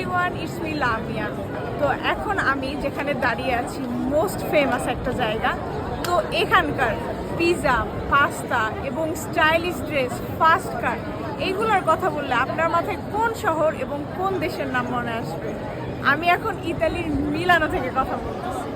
Everyone it's me Lamia তো এখন আমি যেখানে দাঁড়িয়ে আছি মোস্ট ফেমাস একটা জায়গা। তো এখানকার পিৎজা পাস্তা এবং স্টাইলিশ ড্রেস ফাস্ট কার এইগুলোর কথা বললে আপনার মাথায় কোন শহর এবং কোন দেশের নাম মনে আসবে? আমি এখন ইতালির মিলানো থেকে কথা বলতেছি।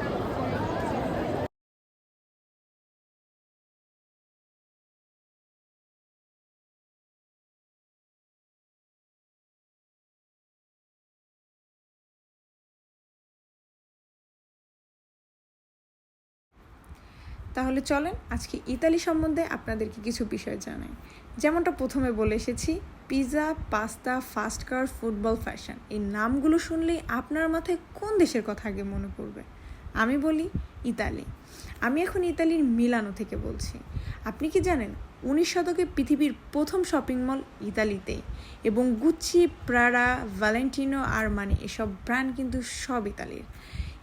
তাহলে চলেন আজকে ইতালি সম্বন্ধে আপনাদেরকে কিছু বিষয় জানাই। যেমনটা প্রথমে বলে এসেছি pizza pasta, fast car, football, fashion. এই নামগুলো শুনলেই আপনার মাথায় কোন দেশের কথা আগে মনে পড়বে? আমি বলি ইতালি। আমি এখন ইতালির মিলানো থেকে বলছি। আপনি কি জানেন, উনিশ শতকে পৃথিবীর প্রথম শপিং মল ইতালিতেই এবং গুচ্ছি প্রাডা ভ্যালেন্টিনো, আরমানি এসব ব্র্যান্ড কিন্তু সব ইতালির।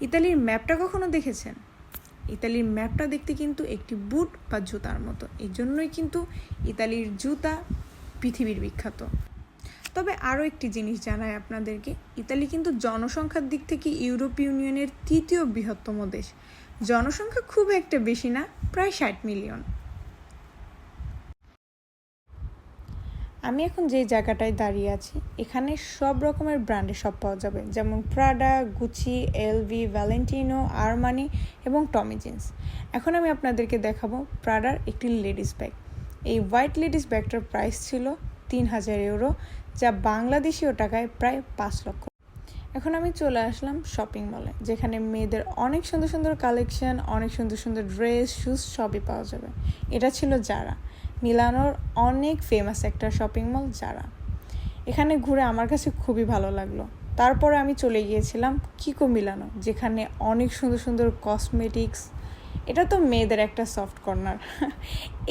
ইতালির ম্যাপটা কখনো দেখেছেন? ইতালির ম্যাপটা দেখতে কিন্তু একটি বুট বা জুতার মতো। এই জন্যই কিন্তু ইতালির জুতা পৃথিবীর বিখ্যাত। তবে আরও একটি জিনিস জানায় আপনাদেরকে, ইতালি কিন্তু জনসংখ্যার দিক থেকে ইউরোপ ইউনিয়নের তৃতীয় বৃহত্তম দেশ। জনসংখ্যা খুব একটা বেশি না, প্রায় ষাট মিলিয়ন। আমি এখন যে জায়গাটায় দাঁড়িয়ে আছি, এখানে সব রকমের ব্র্যান্ডের সব পাওয়া যাবে। যেমন Prada Gucci LV Valentino Armani এবং টমি জিন্স এখন আমি আপনাদেরকে দেখাবো প্রাডার একটি লেডিস ব্যাগ। এই হোয়াইট লেডিস ব্যাগটার প্রাইস ছিল তিন হাজার ইউরো, যা বাংলাদেশীয় টাকায় প্রায় পাঁচ লক্ষ। এখন আমি চলে আসলাম শপিং মলে, যেখানে মেয়েদের অনেক সুন্দর সুন্দর কালেকশন, অনেক সুন্দর সুন্দর ড্রেস, শুজ সবই পাওয়া যাবে। এটা ছিল যারা মিলানোর অনেক ফেমাস একটা শপিং মল যারা। এখানে ঘুরে আমার কাছে খুবই ভালো লাগল। তারপরে আমি চলে গিয়েছিলাম কিকো মিলানো যেখানে অনেক সুন্দর সুন্দর কসমেটিক্স এটা তো মেয়েদের একটা সফট কর্নার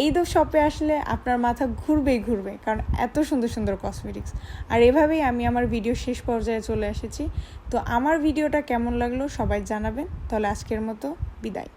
এই তো শপে আসলে আপনার মাথা ঘুরবেই ঘুরবে, কারণ এত সুন্দর সুন্দর কসমেটিক্স আর এভাবেই আমি আমার ভিডিও শেষ পর্যায়ে চলে এসেছি। তো আমার ভিডিওটা কেমন লাগল সবাই জানাবেন। তাহলে আজকের মতো বিদায়।